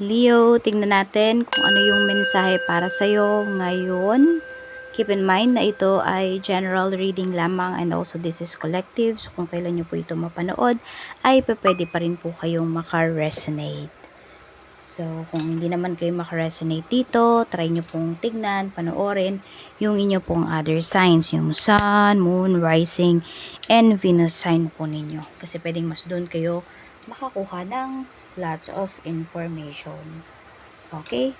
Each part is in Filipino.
Leo, tingnan natin kung ano yung mensahe para sa'yo ngayon. Keep in mind na ito ay general reading lamang and also this is collective. So kung kailan nyo po ito mapanood, ay pwede pa rin po kayong makaresonate. So kung hindi naman kayo makaresonate dito, try nyo pong tignan, panoorin yung inyo pong other signs, yung sun, moon, rising, and Venus sign po ninyo. Kasi pwedeng mas doon kayo makakuha ng lots of information. Okay?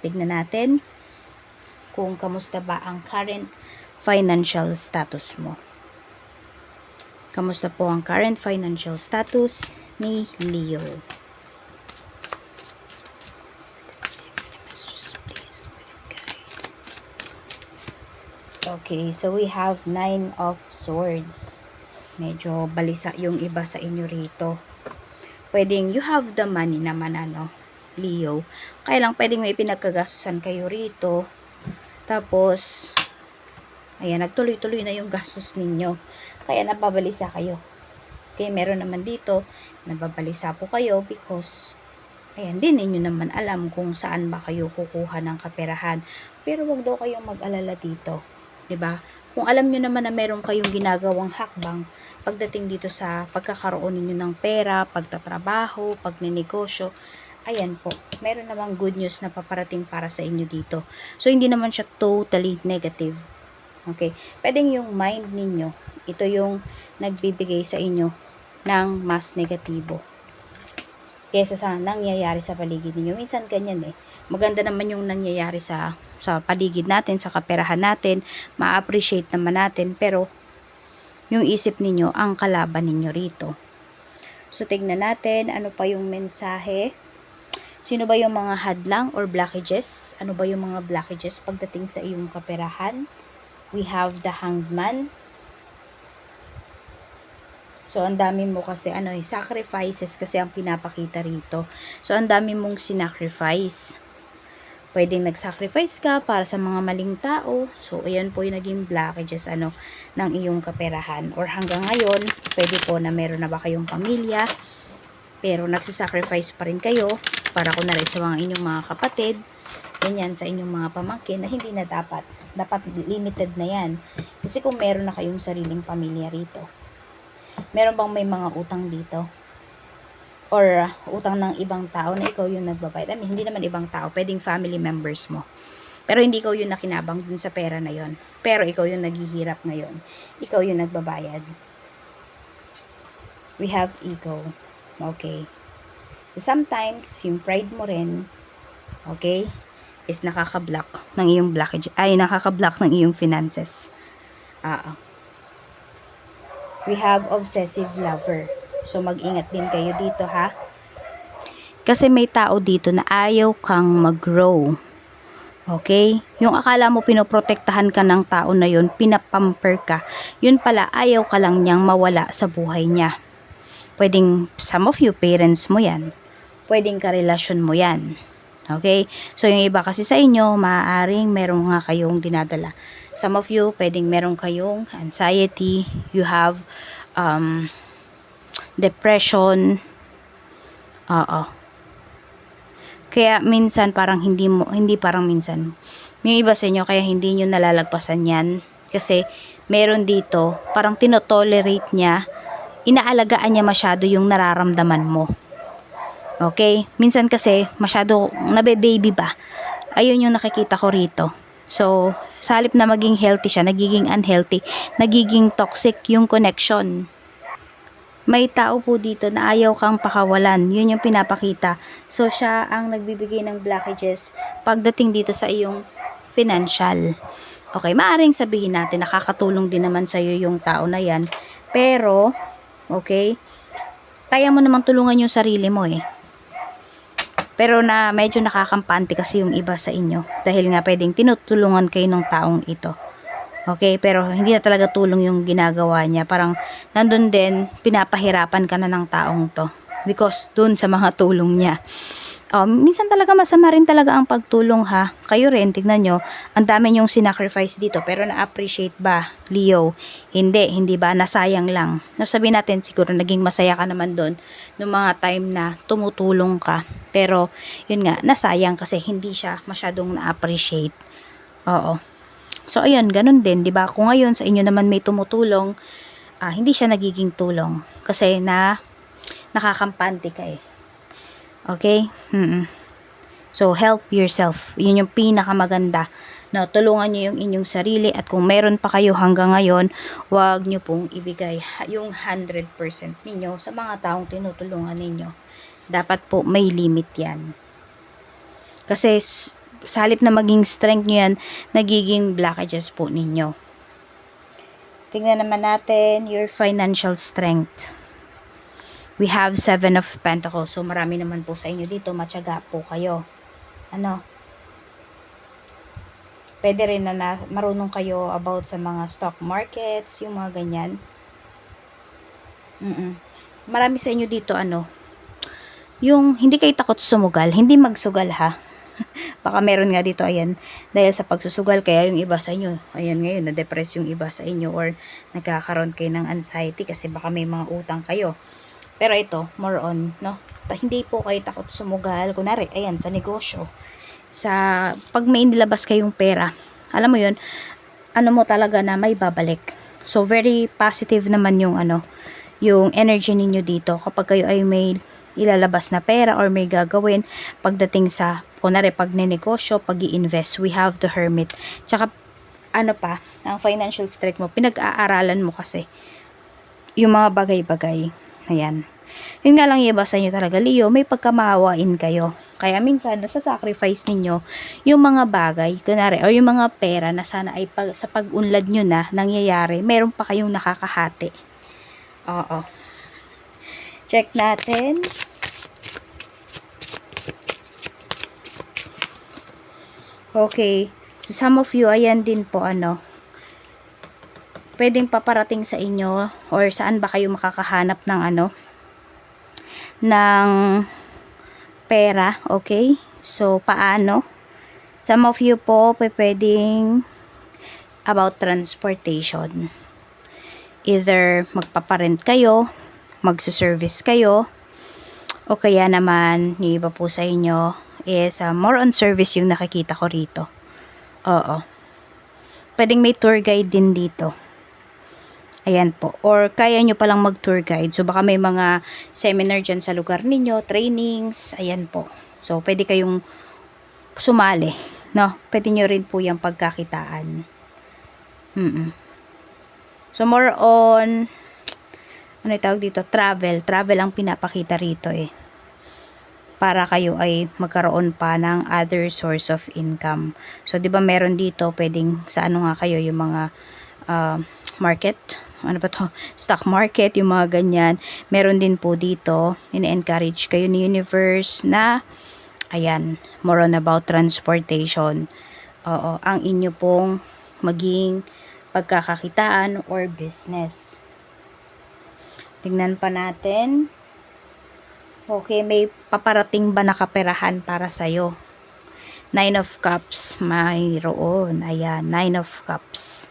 Tignan natin kung kamusta ba ang current financial status mo. Kamusta po ang current financial status ni Leo? Okay, so we have nine of swords. Medyo balisa yung iba sa inyo rito pwedeng you have the money naman ano, Leo. Kaya lang pwedeng may pinagkagastusan kayo rito. Tapos, ayan, nagtuloy-tuloy na yung gastos ninyo. Kaya nababalisa kayo. Okay, meron naman dito, nababalisa po kayo because, ayan, din ninyo naman alam kung saan ba kayo kukuha ng kaperahan. Pero wag daw kayong mag-alala dito. 'di ba? Kung alam niyo naman na meron kayong ginagawang hakbang, pagdating dito sa pagkakaroon ninyo ng pera, pagtatrabaho, pagninegosyo, ayan po, meron namang good news na paparating para sa inyo dito. So, hindi naman siya totally negative. Okay? Pwedeng yung mind ninyo, ito yung nagbibigay sa inyo ng mas negatibo. Kesa sa nangyayari sa paligid ninyo. Minsan ganyan eh. Maganda naman yung nangyayari sa sa paligid natin, sa kaperahan natin, ma-appreciate naman natin, pero yung isip ninyo ang kalaban ninyo rito. So, tignan natin ano pa yung mensahe. Sino ba yung mga hadlang or blockages? Ano ba yung mga blockages pagdating sa iyong kaperahan? We have the hanged man. So, ang dami mo kasi, ano eh, sacrifices kasi ang pinapakita rito. So, ang dami mong sinacrifice pwedeng nag-sacrifice ka para sa mga maling tao. So, ayan po yung naging blockages ano, ng iyong kaperahan. Or hanggang ngayon, pwede po na meron na ba kayong pamilya, pero nagsisacrifice pa rin kayo para ko na sa mga inyong mga kapatid, ganyan sa inyong mga pamangkin na hindi na dapat. Dapat limited na yan. Kasi kung meron na kayong sariling pamilya rito. Meron bang may mga utang dito? or uh, utang ng ibang tao na ikaw yung nagbabayad. I mean, hindi naman ibang tao, pwedeng family members mo. Pero hindi ikaw yung nakinabang dun sa pera na yon. Pero ikaw yung naghihirap ngayon. Ikaw yung nagbabayad. We have ego. Okay. So, sometimes, yung pride mo rin, okay, is nakaka-block ng iyong blockage, ay, nakaka-block ng iyong finances. Ah. We have obsessive lover. So, mag-ingat din kayo dito, ha? Kasi may tao dito na ayaw kang mag-grow. Okay? Yung akala mo pinoprotektahan ka ng tao na yun, pinapamper ka, yun pala ayaw ka lang niyang mawala sa buhay niya. Pwedeng, some of you, parents mo yan. Pwedeng karelasyon mo yan. Okay? So, yung iba kasi sa inyo, maaaring meron nga kayong dinadala. Some of you, pwedeng meron kayong anxiety, you have, um, depression. Oo. Kaya minsan parang hindi mo hindi parang minsan. Yung iba sa inyo kaya hindi niyo nalalagpasan 'yan kasi meron dito parang tinotolerate niya inaalagaan niya masyado yung nararamdaman mo. Okay? Minsan kasi masyado nabe-baby ba? Ayun yung nakikita ko rito. So, sa na maging healthy siya, nagiging unhealthy, nagiging toxic yung connection may tao po dito na ayaw kang pakawalan. Yun yung pinapakita. So, siya ang nagbibigay ng blockages pagdating dito sa iyong financial. Okay, maaring sabihin natin, nakakatulong din naman sa iyo yung tao na yan. Pero, okay, kaya mo namang tulungan yung sarili mo eh. Pero na medyo nakakampante kasi yung iba sa inyo. Dahil nga pwedeng tinutulungan kayo ng taong ito. Okay, pero hindi na talaga tulong yung ginagawa niya. Parang nandun din, pinapahirapan ka na ng taong to. Because dun sa mga tulong niya. Oh, minsan talaga masama rin talaga ang pagtulong ha. Kayo rin, tignan nyo, ang dami nyong sinacrifice dito. Pero na-appreciate ba, Leo? Hindi, hindi ba? Nasayang lang. No, sabihin natin, siguro naging masaya ka naman doon noong mga time na tumutulong ka. Pero, yun nga, nasayang kasi hindi siya masyadong na-appreciate. Oo. So, ayun, ganun din, di ba? Kung ngayon sa inyo naman may tumutulong, ah, hindi siya nagiging tulong. Kasi na, nakakampante ka eh. Okay? mm So, help yourself. Yun yung pinakamaganda. No, tulungan nyo yung inyong sarili at kung meron pa kayo hanggang ngayon, huwag nyo pong ibigay yung 100% ninyo sa mga taong tinutulungan ninyo. Dapat po may limit yan. Kasi sa na maging strength nyo yan, nagiging blockages po ninyo. Tingnan naman natin your financial strength. We have seven of pentacles. So, marami naman po sa inyo dito. Matyaga po kayo. Ano? Pwede rin na, na marunong kayo about sa mga stock markets, yung mga ganyan. Mm Marami sa inyo dito, ano, yung hindi kayo takot sumugal. Hindi magsugal, ha? Baka meron nga dito, ayan, dahil sa pagsusugal, kaya yung iba sa inyo, ayan ngayon, na-depress yung iba sa inyo, or nagkakaroon kayo ng anxiety kasi baka may mga utang kayo. Pero ito, more on, no? Hindi po kayo takot sumugal. Kunwari, ayan, sa negosyo. Sa, pag may inilabas kayong pera, alam mo yun, ano mo talaga na may babalik. So, very positive naman yung, ano, yung energy ninyo dito kapag kayo ay may ilalabas na pera or may gagawin pagdating sa, kunwari, pag negosyo, pag i-invest, we have the hermit. Tsaka, ano pa, ang financial strength mo, pinag-aaralan mo kasi yung mga bagay-bagay. Ayan. Yun nga lang iba sa inyo talaga, Leo, may pagkamaawain kayo. Kaya minsan, nasa-sacrifice ninyo yung mga bagay, kunwari, or yung mga pera na sana ay pag, sa pag-unlad nyo na nangyayari, meron pa kayong nakakahati. Oo. Check natin. Okay. So, some of you, ayan din po, ano, pwedeng paparating sa inyo or saan ba kayo makakahanap ng ano ng pera, okay? So, paano? Some of you po, pwedeng about transportation. Either magpaparent kayo, magsaservice kayo, o kaya naman, yung iba po sa inyo is uh, more on service yung nakikita ko rito. Oo. Pwedeng may tour guide din dito. Ayan po. Or kaya nyo palang mag-tour guide. So, baka may mga seminar dyan sa lugar ninyo, trainings, ayan po. So, pwede kayong sumali. No? Pwede nyo rin po yung pagkakitaan. Mm So, more on, ano tawag dito? Travel. Travel ang pinapakita rito eh. Para kayo ay magkaroon pa ng other source of income. So, di ba meron dito, pwedeng sa ano nga kayo, yung mga uh, market, ano ba to, stock market, yung mga ganyan. Meron din po dito, in-encourage kayo ni universe na, ayan, more on about transportation. Oo, ang inyo pong maging pagkakakitaan or business. Tingnan pa natin. Okay, may paparating ba na kaperahan para sa'yo? Nine of Cups, mayroon. Ayan, Nine of Cups.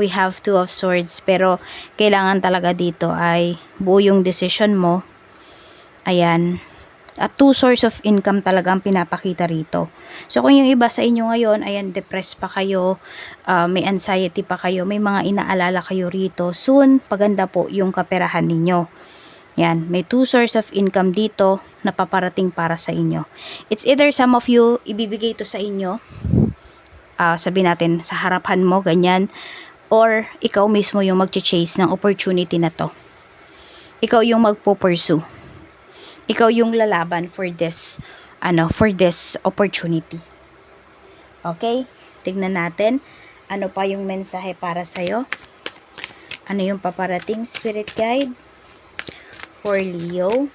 We have two of swords pero kailangan talaga dito ay buo yung decision mo. Ayan. At two source of income talaga ang pinapakita rito. So kung yung iba sa inyo ngayon ayan depressed pa kayo uh, may anxiety pa kayo may mga inaalala kayo rito soon paganda po yung kaperahan ninyo yan, may two source of income dito na paparating para sa inyo. It's either some of you, ibibigay to sa inyo, uh, sabi natin, sa harapan mo, ganyan, or ikaw mismo yung mag-chase ng opportunity na to. Ikaw yung magpo-pursue. Ikaw yung lalaban for this ano, for this opportunity. Okay? Tignan natin ano pa yung mensahe para sa iyo. Ano yung paparating spirit guide for Leo?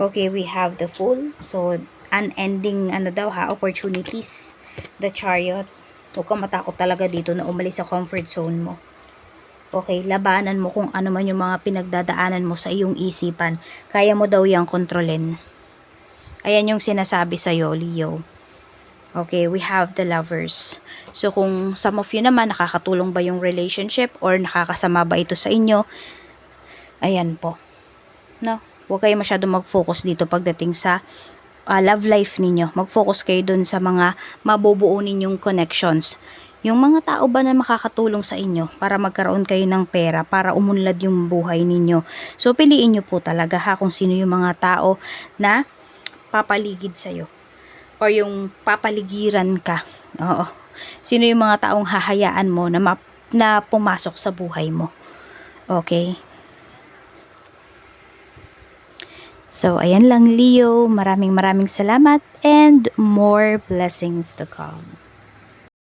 Okay, we have the full. So, unending ano daw ha, opportunities the chariot. Huwag kang matakot talaga dito na umalis sa comfort zone mo. Okay, labanan mo kung ano man yung mga pinagdadaanan mo sa iyong isipan. Kaya mo daw yung kontrolin. Ayan yung sinasabi sa'yo, Leo. Okay, we have the lovers. So, kung some of you naman, nakakatulong ba yung relationship or nakakasama ba ito sa inyo? Ayan po. No? Huwag kayo masyado mag-focus dito pagdating sa ah, love life ninyo. Mag-focus kayo dun sa mga mabubuo ninyong connections. Yung mga tao ba na makakatulong sa inyo para magkaroon kayo ng pera, para umunlad yung buhay ninyo. So, piliin nyo po talaga ha kung sino yung mga tao na papaligid sa'yo. Or yung papaligiran ka. Oo. Sino yung mga taong hahayaan mo na, map- na pumasok sa buhay mo. Okay? So, ayan lang Leo. Maraming maraming salamat and more blessings to come.